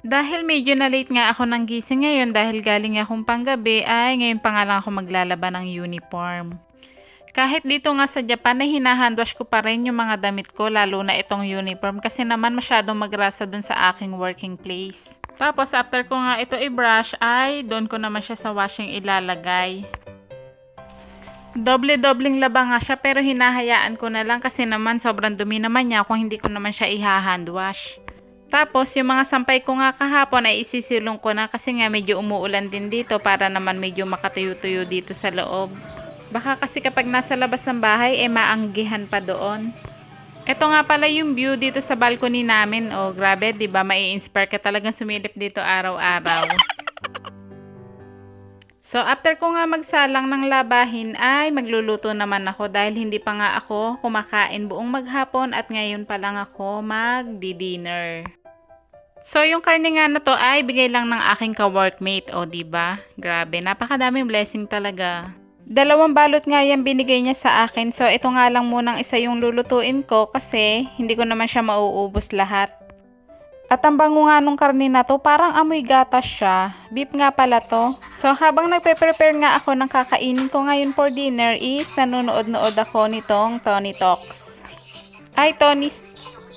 Dahil medyo na late nga ako ng gising ngayon dahil galing akong panggabi ay ngayon pa nga lang ako maglalaba ng uniform. Kahit dito nga sa Japan ay hinahandwash ko pa rin yung mga damit ko lalo na itong uniform kasi naman masyadong magrasa dun sa aking working place. Tapos after ko nga ito i-brush ay doon ko naman siya sa washing ilalagay. Doble-dobling laba nga siya pero hinahayaan ko na lang kasi naman sobrang dumi naman niya kung hindi ko naman siya iha-handwash. Tapos yung mga sampay ko nga kahapon ay isisilong ko na kasi nga medyo umuulan din dito para naman medyo makatuyo-tuyo dito sa loob. Baka kasi kapag nasa labas ng bahay, eh maanggihan pa doon. Ito nga pala yung view dito sa balcony namin. Oh, grabe, di ba? Mai-inspire ka talagang sumilip dito araw-araw. So, after ko nga magsalang ng labahin, ay magluluto naman ako dahil hindi pa nga ako kumakain buong maghapon at ngayon pa lang ako magdi-dinner. So, yung karne nga na to ay bigay lang ng aking ka-workmate. O, ba? Grabe, napakadaming blessing talaga. Dalawang balot nga yan binigay niya sa akin. So, ito nga lang munang isa yung lulutuin ko kasi hindi ko naman siya mauubos lahat. At ang bango nga nung karne na to, parang amoy gatas siya. Beef nga pala to. So, habang nagpe-prepare nga ako ng kakainin ko ngayon for dinner is nanonood-nood ako nitong Tony Talks. Ay, Tony,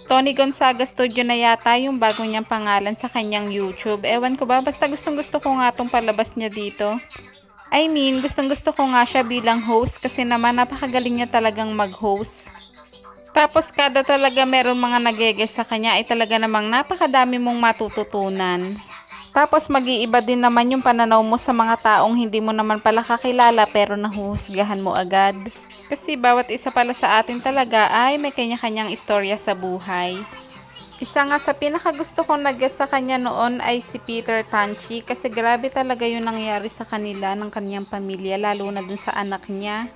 Tony Gonzaga Studio na yata yung bago niyang pangalan sa kanyang YouTube. Ewan ko ba, basta gustong gusto ko nga tong palabas niya dito. I mean, gustong gusto ko nga siya bilang host kasi naman napakagaling niya talagang mag-host. Tapos kada talaga meron mga nageges sa kanya ay talaga namang napakadami mong matututunan. Tapos mag-iiba din naman yung pananaw mo sa mga taong hindi mo naman pala kakilala pero nahuhusgahan mo agad. Kasi bawat isa pala sa atin talaga ay may kanya-kanyang istorya sa buhay. Isa nga sa pinakagusto kong nag sa kanya noon ay si Peter Tanchi kasi grabe talaga yung nangyari sa kanila ng kanyang pamilya lalo na dun sa anak niya.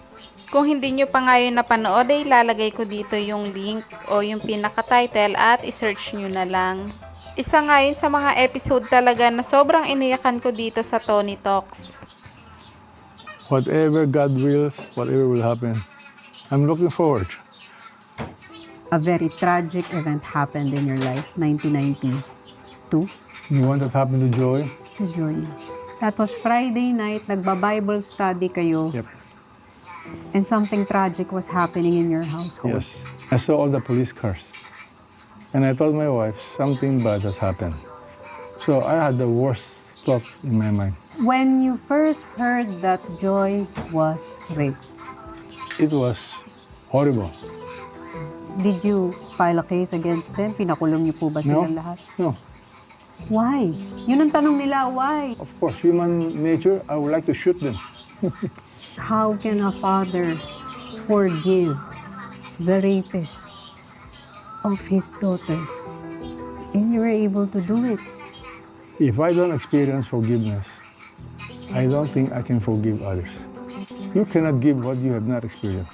Kung hindi nyo pa nga yun napanood ay ilalagay ko dito yung link o yung pinaka-title at isearch nyo na lang. Isa nga yun sa mga episode talaga na sobrang iniyakan ko dito sa Tony Talks. Whatever God wills, whatever will happen. I'm looking forward. a very tragic event happened in your life, 1992, The one that happened to Joy, to Joy. That was Friday night, nagba-Bible study kayo, yep, and something tragic was happening in your household. yes. I saw all the police cars. And I told my wife, something bad has happened. So I had the worst thought in my mind. When you first heard that Joy was raped, It was horrible. did you file a case against them? Pinakulong niyo po ba No. silang lahat? No, Why? Yun ang tanong nila, why? of course, human nature, I would like to shoot them. How can a father forgive the rapists of his daughter? And you were able to do it. If I don't experience forgiveness, I don't think I can forgive others. You cannot give what you have not experienced.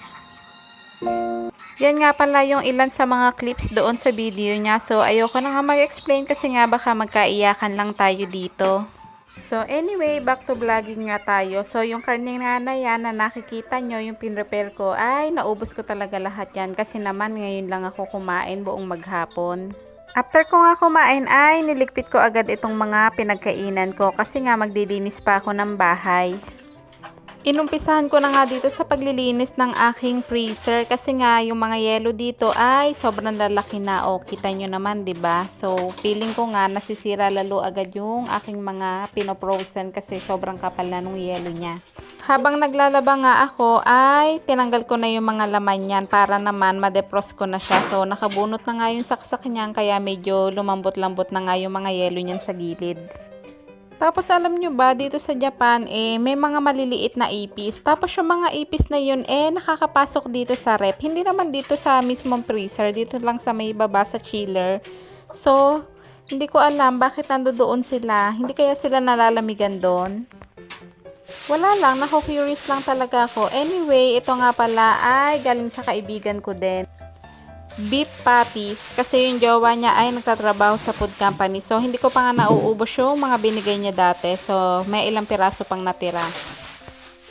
Yan nga pala yung ilan sa mga clips doon sa video niya. So, ayoko na nga mag-explain kasi nga baka magkaiyakan lang tayo dito. So, anyway, back to vlogging nga tayo. So, yung karne nga na yan na nakikita nyo, yung pinrepair ko, ay naubos ko talaga lahat yan. Kasi naman ngayon lang ako kumain buong maghapon. After ko nga kumain ay niligpit ko agad itong mga pinagkainan ko kasi nga magdilinis pa ako ng bahay. Inumpisahan ko na nga dito sa paglilinis ng aking freezer kasi nga yung mga yelo dito ay sobrang lalaki na o kita nyo naman ba? So feeling ko nga nasisira lalo agad yung aking mga pinoprosen kasi sobrang kapal na nung yelo niya. Habang naglalaba nga ako ay tinanggal ko na yung mga laman niyan para naman ma-defrost ko na siya. So nakabunot na nga yung saksak niyan kaya medyo lumambot-lambot na nga yung mga yelo niyan sa gilid. Tapos alam nyo ba, dito sa Japan, eh, may mga maliliit na ipis. Tapos yung mga ipis na yun, eh, nakakapasok dito sa rep. Hindi naman dito sa mismong freezer, dito lang sa may baba sa chiller. So, hindi ko alam bakit nando doon sila. Hindi kaya sila nalalamigan doon. Wala lang, nako-curious lang talaga ako. Anyway, ito nga pala ay galing sa kaibigan ko din beef patties kasi yung jowa niya ay nagtatrabaho sa food company. So, hindi ko pa nga nauubos yung mga binigay niya dati. So, may ilang piraso pang natira.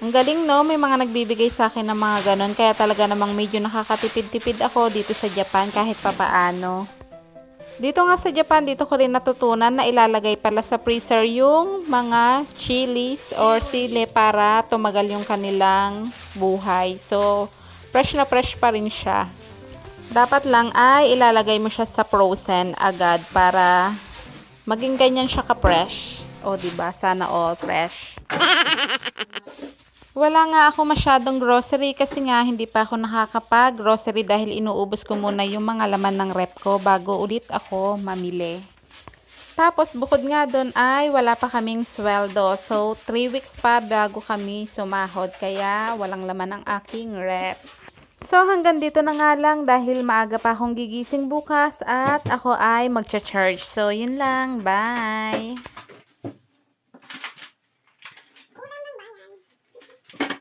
Ang galing no, may mga nagbibigay sa akin ng mga ganon. Kaya talaga namang medyo nakakatipid-tipid ako dito sa Japan kahit papaano. Dito nga sa Japan, dito ko rin natutunan na ilalagay pala sa freezer yung mga chilies or sili para tumagal yung kanilang buhay. So, fresh na fresh pa rin siya. Dapat lang ay ilalagay mo siya sa frozen agad para maging ganyan siya ka-fresh. O, di ba Sana all fresh. Wala nga ako masyadong grocery kasi nga hindi pa ako nakakapag-grocery dahil inuubos ko muna yung mga laman ng rep ko bago ulit ako mamili. Tapos bukod nga doon ay wala pa kaming sweldo. So 3 weeks pa bago kami sumahod kaya walang laman ang aking rep. So hanggang dito na nga lang dahil maaga pa akong gigising bukas at ako ay magcha-charge. So yun lang. Bye!